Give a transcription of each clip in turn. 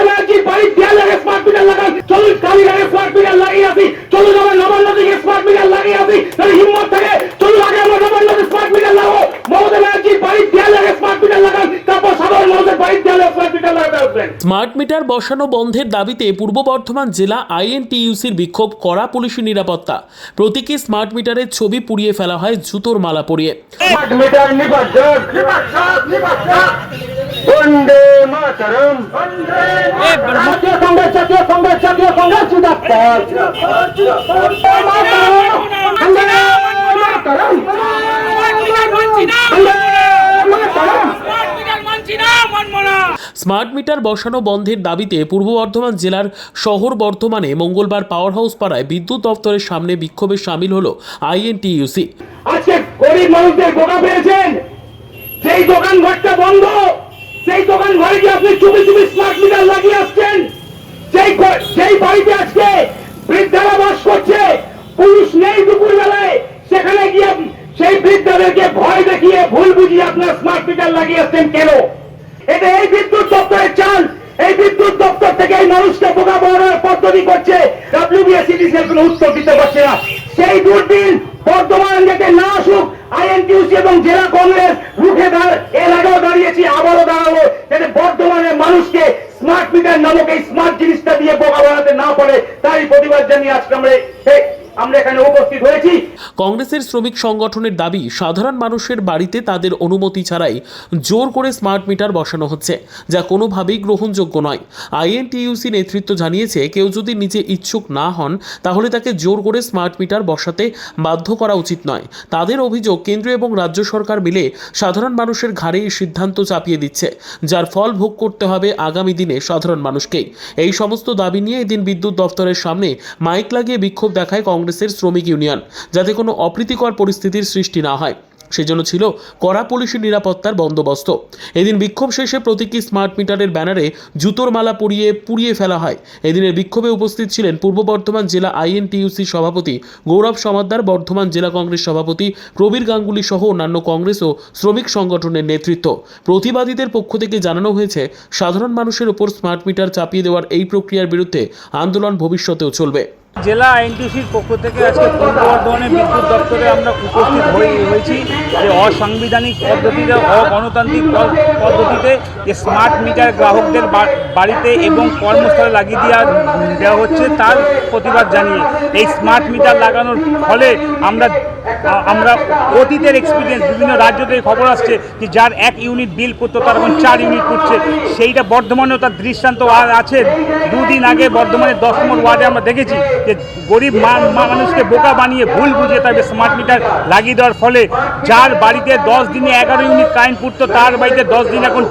বাড়ির দেয়ালে smart metre লাগান। চলুন কালীঘাটে স্মার্ট মিটার লাগিয়ে আসি। চলুন আমার নবান্ন থেকে স্মার্ট মিটার লাগিয়ে আসি। তাহলে হিম্মত থাকে। চলুন আগে আমরা নবান্নতে স্মার্ট মিটার লাগাবো। মমতা ব্যানার্জির বাড়ির দেয়ালে স্মার্ট মিটার লাগান। তারপর সাধারণ মানুষের বাড়ির দেয়ালে স্মার্ট মিটার লাগাতে স্মার্ট মিটার বসানো বন্ধের দাবিতে পূর্ব বর্ধমান জেলা আইএনটিইউসির বিক্ষোভ করা পুলিশি নিরাপত্তা। প্রতীকী স্মার্ট মিটারের ছবি পুড়িয়ে ফেলা হয় জুতোর মালা পরিয়ে। স্মার্ট মিটার নিবদ্ধক বন্দে মাতরম। জাতীয় কংগ্রেস জাতীয় কংগ্রেস জাতীয় কংগ্রেস জিন্দাবাদ বন্দে মাতরম। বন্দে মাতরম। স্মার্ট মিটার বসানো বন্ধের দাবিতে পূর্ব বর্ধমান জেলার শহর বর্ধমানে মঙ্গলবার পাওয়ার হাউস পাড়ায় বিদ্যুৎ দপ্তরের সামনে বিক্ষোভে সামিল হলো আইএনটিইউসি আজকে গরিব মানুষদের বোকা পেয়েছেন। যেই দোকান ঘরটা বন্ধ সেই দোকান ঘরে গিয়ে আপনি চুপি চুপি স্মার্ট মিটার লাগিয়ে আসছেন। যেই যেই বাড়িতে আজকে বৃদ্ধারা বাস করছে পুলিশ নেই দুপুর বেলায় সেখানে গিয়ে সেই বৃদ্ধাদেরকে ভয় দেখিয়ে ভুল বুঝিয়ে আপনার স্মার্ট মিটার লাগিয়ে আসছেন কেন? এটা এই বিদ্যুৎ দপ্তরের চাল, এই বিদ্যুৎ দপ্তর থেকে এই মানুষকে বোকা বানানোর পদ্ধতি করছে ডাব্লিউবিএসিডিসি কোনো উত্তর দিতে পারছে না। সেই দুর্দিন বর্তমান যাতে না আসুক আইএনটিউসি এবং জেলা কংগ্রেস রুখে এর আগেও আমরা এখানে উপস্থিত হয়েছি। কংগ্রেসের শ্রমিক সংগঠনের দাবি, সাধারণ মানুষের বাড়িতে তাদের অনুমতি ছাড়াই জোর করে স্মার্ট মিটার বসানো হচ্ছে, যা কোনোভাবেই গ্রহণযোগ্য নয়। আইএনটিইউসি নেতৃত্ব জানিয়েছে, কেউ যদি নিজে ইচ্ছুক না হন, তাহলে তাকে জোর করে স্মার্ট মিটার বসাতে বাধ্য করা উচিত নয়। তাদের অভিযোগ কেন্দ্র এবং রাজ্য সরকার মিলে সাধারণ মানুষের ঘাড়ে এই সিদ্ধান্ত চাপিয়ে দিচ্ছে, যার ফল ভোগ করতে হবে আগামী দিনে সাধারণ মানুষকেই। এই সমস্ত দাবি নিয়ে এদিন বিদ্যুৎ দপ্তরের সামনে মাইক লাগিয়ে বিক্ষোভ দেখায় কংগ্রেসের শ্রমিক ইউনিয়ন, যাতে কোনো অপ্রীতিকর পরিস্থিতির সৃষ্টি না হয়। সেজন্য ছিল কড়া পুলিশি নিরাপত্তার বন্দোবস্ত। এদিন বিক্ষোভ শেষে প্রতীকী স্মার্ট মিটারের ব্যানারে জুতোর মালা পরিয়ে পুড়িয়ে ফেলা হয়। এদিনের বিক্ষোভে উপস্থিত ছিলেন পূর্ব বর্ধমান জেলা আইএনটিইউসি সভাপতি গৌরব সমাদ্দার, বর্ধমান জেলা কংগ্রেস সভাপতি প্রবীর গাঙ্গুলি সহ অন্যান্য কংগ্রেস ও শ্রমিক সংগঠনের নেতৃত্ব। প্রতিবাদীদের পক্ষ থেকে জানানো হয়েছে, সাধারণ মানুষের উপর স্মার্ট মিটার চাপিয়ে দেওয়ার এই প্রক্রিয়ার বিরুদ্ধে আন্দোলন ভবিষ্যতেও চলবে। জেলা আইনটিসির পক্ষ থেকে আজকে পূর্ব বর্ধমানের বিদ্যুৎ দপ্তরে আমরা উপস্থিত হয়ে- হয়েছি যে অসাংবিধানিক পদ্ধতিতে, অগণতান্ত্রিক পদ- পদ্ধতিতে যে স্মার্ট মিটার গ্রাহকদের বাড়িতে এবং কর্মস্থলে লাগিয়ে দেওয়া দেওয়া হচ্ছে তার প্রতিবাদ জানিয়ে। এই স্মার্ট মিটার লাগানোর ফলে আমরা আমরা অতীতের এক্সপিরিয়েন্স বিভিন্ন রাজ্য থেকে খবর আসছে যে যার এক ইউনিট বিল করতো, তার এখন চার ইউনিট করছে। সেইটা বর্ধমানেও তার দৃষ্টান্ত আছে। দুদিন আগে বর্ধমানের দশ নম্বর ওয়ার্ডে আমরা দেখেছি। যে গরিব মানুষকে বোকা বানিয়ে ভুল বুঝিয়ে তাদের স্মার্ট মিটার লাগিয়ে দেওয়ার ফলে যার বাড়িতে দশ দিনে এগারো ইউনিট কারেন্ট পড়তো, তার বাড়িতে দশ দিন এখন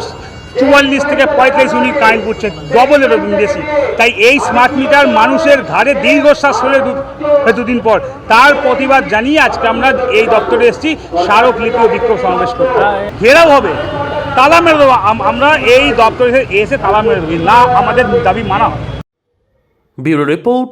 চুয়াল্লিশ থেকে পঁয়তাল্লিশ ইউনিট কারেন্ট পড়ছে ডবলেরও বেশি। তাই এই স্মার্ট মিটার মানুষের ঘাড়ে দীর্ঘশ্বাস হলে দুদিন পর। তার প্রতিবাদ জানিয়ে আজকে আমরা এই দপ্তরে এসেছি স্মারকলিপি ও বিক্ষোভ সমাবেশ করতে। ঘেরাও হবে, তালা মেরে দেবো আমরা এই দপ্তরে এসে তালা মেরে দেবো। না, আমাদের দাবি মানা bureau report